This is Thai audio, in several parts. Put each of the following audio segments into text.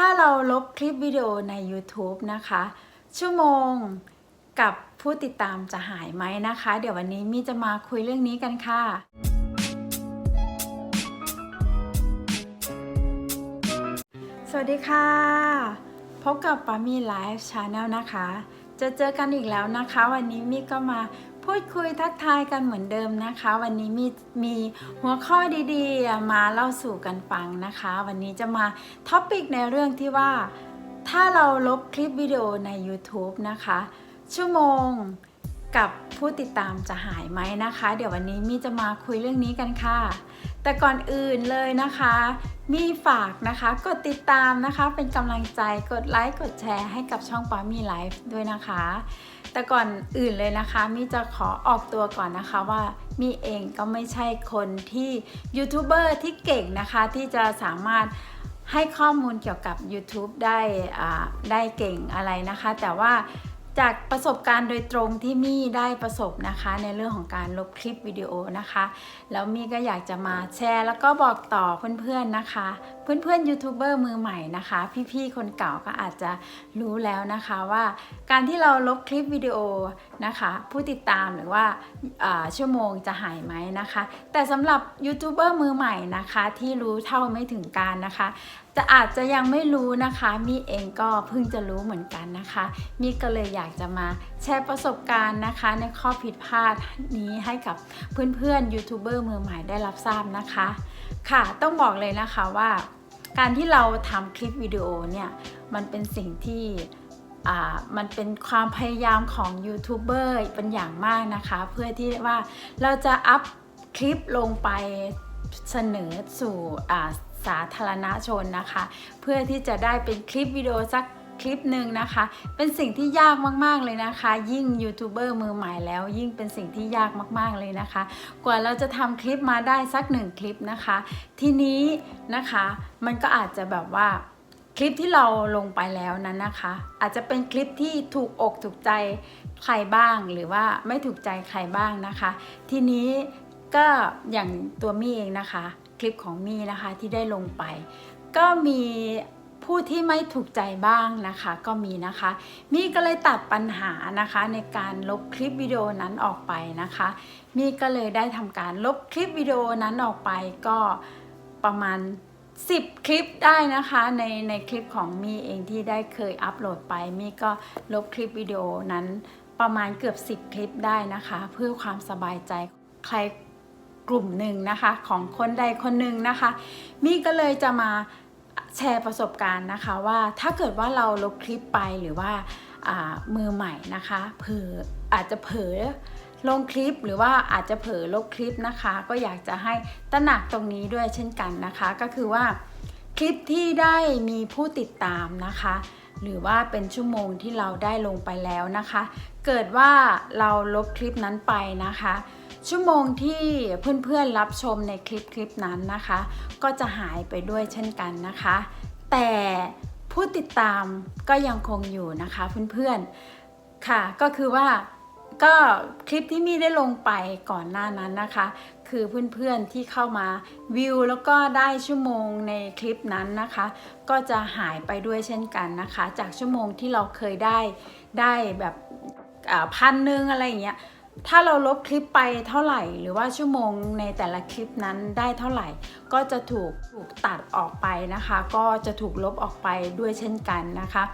ถ้าเราลบคลิปวิดีโอใน YouTube นะคะ ชั่วโมงกับผู้ติดตามจะหายไหมนะคะ เดี๋ยววันนี้มี่จะมาคุยเรื่องนี้กันค่ะสวัสดีค่ะ พบกับปามี่ไลฟ์ชาแนลนะคะ จะเจอกันอีกแล้วนะคะ วันนี้มี่ก็มา พูดคุยทักทายกันเหมือนเดิมนะคะ วันนี้มีมีหัวข้อดีๆ มาเล่าสู่กันฟังนะคะ วันนี้จะมาท็อปิกในเรื่องที่ว่า ถ้าเราลบคลิปวิดีโอใน YouTube นะคะ ชั่วโมงกับผู้ติดตามจะหายไหมนะคะ เดี๋ยววันนี้มีจะมาคุยเรื่องนี้กันค่ะ แต่ก่อนอื่นเลยนะคะ มีฝากนะคะ กดติดตามนะคะ เป็นกำลังใจกดไลค์กดแชร์ให้กับช่องปามีไลฟ์ด้วยนะคะ แต่ก่อนอื่นเลยนะคะมีจะขอออกตัวก่อนนะคะว่ามีเองก็ไม่ใช่คนที่ยูทูบเบอร์ที่เก่งนะคะที่จะสามารถให้ข้อมูลเกี่ยวกับ YouTube ได้ได้เก่งอะไรนะคะ แต่ว่า จากประสบการณ์โดยตรงที่มี่ได้ประสบนะคะ ในเรื่องของการลบคลิปวิดีโอนะคะ แล้วมี่ก็อยากจะมาแชร์ แล้วก็บอกต่อเพื่อนๆนะคะ เพื่อนๆยูทูบเบอร์มือใหม่นะคะ พี่ๆคนเก่าก็อาจจะรู้แล้วนะคะว่า การที่เราลบคลิปวิดีโอนะคะ ผู้ติดตามหรือว่าาชั่วโมงจะหายไหมนะคะ แต่สำหรับยูทูบเบอร์มือใหม่นะคะ ที่รู้เท่าไม่ถึงการนะคะ จะอาจจะยังไม่รู้นะคะ มีเองก็เพิ่งจะรู้เหมือนกันนะคะ มีก็เลยอยากจะมาแชร์ประสบการณ์นะคะ ในข้อผิดพลาดนี้ให้กับเพื่อนๆยูทูบเบอร์มือใหม่ได้รับทราบนะคะ ค่ะ ต้องบอกเลยนะคะว่า การที่เราทำคลิปวิดีโอเนี่ย มันเป็นสิ่งที่อ่ามันเป็นความพยายามของยูทูบเบอร์เป็นอย่างมากนะคะ เพื่อที่ว่าเราจะอัพคลิปลงไปเสนอสู่อ่า สาธารณชนนะคะ เพื่อที่จะได้เป็นคลิปวิดีโอสักคลิปหนึ่งนะคะ เป็นสิ่งที่ยากมากๆเลยนะคะ ยิ่งยูทูบเบอร์มือใหม่แล้ว ยิ่งเป็นสิ่งที่ยากมากๆเลยนะคะ กว่าเราจะทำคลิปมาได้สักหนึ่งคลิปนะคะ ทีนี้นะคะมันก็อาจจะแบบว่าคลิปที่เราลงไปแล้วนั้นนะคะ อาจจะเป็นคลิปที่ถูกอกถูกใจใครบ้างหรือว่าไม่ถูกใจใครบ้างนะคะ ทีนี้ ก็อย่างตัวมี่เองนะคะ คลิปของมี่นะคะที่ได้ลงไป ก็มีผู้ที่ไม่ถูกใจบ้างนะคะก็มีนะคะ มี่ก็เลยตัดปัญหานะคะในการลบคลิปวิดีโอนั้นออกไปนะคะ มี่ก็เลยได้ทำการลบคลิปวิดีโอนั้นออกไปก็ประมาณ 10 คลิปได้นะคะในในคลิปของมี่เองที่ได้เคยอัปโหลดไป มี่ก็ลบคลิปวิดีโอนั้นประมาณเกือบ 10 คลิปได้นะคะ เพื่อความสบายใจใคร กลุ่มหนึ่งนะคะ ของคนใดคนหนึ่งนะคะ มี่ก็เลยจะมาแชร์ประสบการณ์นะคะว่าถ้าเกิดว่าเราลบคลิปไปหรือว่ามือใหม่นะคะเผลออาจจะเผลอลงคลิปหรือว่าอาจจะเผลอลบคลิปนะคะ ก็อยากจะให้ตระหนักตรงนี้ด้วยเช่นกันนะคะ ก็คือว่าคลิปที่ได้มีผู้ติดตามนะคะ หรือว่าเป็นชั่วโมงที่เราได้ลงไปแล้วนะคะ เกิดว่าเราลบคลิปนั้นไปนะคะ ชั่วโมงที่เพื่อนๆรับชมในคลิปคลิปนั้นนะคะ ก็จะหายไปด้วยเช่นกันนะคะ แต่ผู้ติดตามก็ยังคงอยู่นะคะเพื่อนๆค่ะก็คือว่าก็คลิปที่มี่ได้ลงไปก่อนหน้านั้นนะคะ คือเพื่อนๆที่เข้ามาวิวแล้วก็ได้ชั่วโมงในคลิปนั้นนะคะ ก็จะหายไปด้วยเช่นกันนะคะ จากชั่วโมงที่เราเคยได้ได้แบบพันหนึ่งอะไรอย่างเงี้ย ถ้าเราลบคลิปไปเท่าไหร่ หรือว่าชั่วโมงในแต่ละคลิปนั้นได้เท่าไหร่ ก็จะถูกถูกตัดออกไปนะคะ ก็จะถูกลบออกไปด้วยเช่นกันนะคะ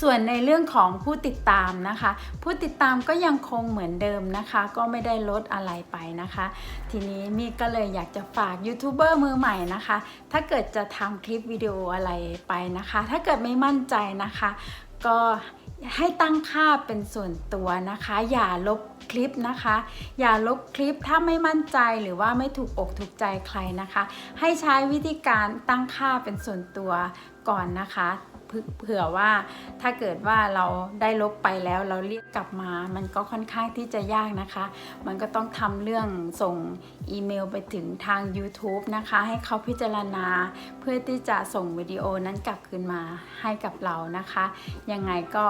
ส่วนในเรื่องของผู้ติดตามนะคะ ผู้ติดตามก็ยังคงเหมือนเดิมนะคะ ก็ไม่ได้ลดอะไรไปนะคะ ทีนี้มี่ก็เลยอยากจะฝากยูทูบเบอร์มือใหม่นะคะ ถ้าเกิดจะทำคลิปวิดีโออะไรไปนะคะ ถ้าเกิดไม่มั่นใจนะคะ ก็ ให้ตั้งค่าเป็นส่วนตัวนะคะ อย่าลบคลิปนะคะ อย่าลบคลิปถ้าไม่มั่นใจหรือว่าไม่ถูกอกถูกใจใครนะคะ ให้ใช้วิธีการตั้งค่าเป็นส่วนตัว ก่อนนะคะเพื่อเผื่อว่าถ้าเกิดว่าเราได้ลบไปแล้วเราเรียกกลับมา มันก็ค่อนข้างที่จะยากนะคะ มันก็ต้องทำเรื่องส่งอีเมลไปถึงทาง YouTube นะคะ ให้เขาพิจารณา เพื่อที่จะส่งวิดีโอนั้นกลับคืนมาให้กับเรานะคะ ยังไงก็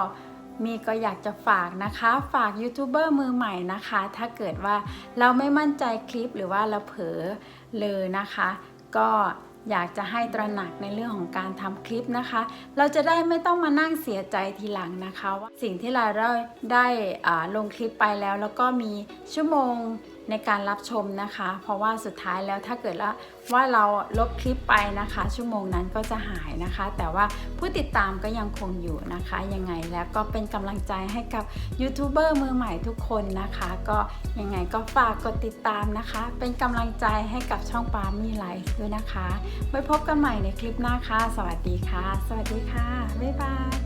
มีก็อยากจะฝากนะคะ ฝากยูทูบเบอร์มือใหม่นะคะ ถ้าเกิดว่าเราไม่มั่นใจคลิปหรือว่าเราเผลอเลยนะคะ ก็ อยากจะให้ตระหนักในเรื่องของการทำคลิปนะคะ เราจะได้ไม่ต้องมานั่งเสียใจทีหลังนะคะว่าสิ่งที่เราได้ได้ลงคลิปไปแล้ว แล้วก็มีชั่วโมง ในการรับชมนะคะ เพราะว่าสุดท้ายแล้วถ้าเกิดว่าว่าเราลบคลิปไปนะคะ ชั่วโมงนั้นก็จะหายนะคะ แต่ว่าผู้ติดตามก็ยังคงอยู่นะคะยังไงแล้วก็เป็นกำลังใจให้กับยูทูบเบอร์มือใหม่ทุกคนนะคะ ก็ยังไงก็ฝากกดติดตามนะคะ เป็นกำลังใจให้กับช่องปามีไลฟ์ด้วยนะคะไว้พบกันใหม่ในคลิปหน้าค่ะสวัสดีค่ะ สวัสดีค่ะบ๊ายบาย